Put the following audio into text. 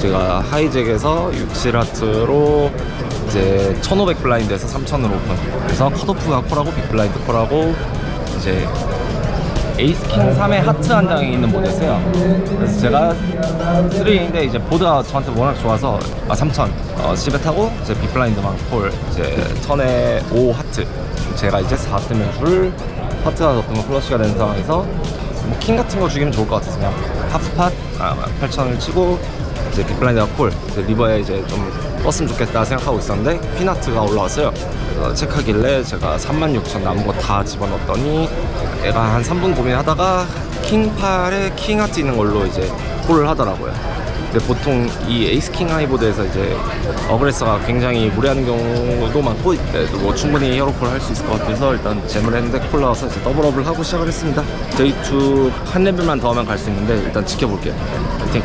제가 하이잭에서 67하트로 이제 1500 블라인드에서 3000으로 오픈. 그래서 컷오프가 콜하고 빅 블라인드 콜하고 이제 에이스킹 3의 하트 한 장이 있는 모드였어요. 그래서 제가 3인데 이제 보드가 저한테 워낙 좋아서 아 3000 어, 집에 타고 이제 빅블라인드만 콜 이제 1000에 5 하트 제가 이제 4 뜨면 줄 하트가 더 뜨면 플러시가 되는 상황에서 뭐 킹 같은 거 죽이면 좋을 것 같아서 그냥 하프팟 아, 8000을 치고 이제 빅블라인드가 콜 리버에 이제 좀 떴으면 좋겠다 생각하고 있었는데 피나트가 올라왔어요. 그래서 체크하길래 제가 36,000 남은 거 다 집어넣었더니 얘가 한 3분 고민하다가 킹8에 킹하트 있는 걸로 이제 콜을 하더라고요. 근데 보통 이 에이스 킹 하이보드에서 이제 어그레서가 굉장히 무리하는 경우도 많고 네, 뭐 충분히 히어로콜 할 수 있을 것 같아서 일단 잼을 했는데 콜 나와서 이제 더블업을 하고 시작을 했습니다. 데이2 한 레벨만 더 하면 갈 수 있는데 일단 지켜볼게요. 파이팅!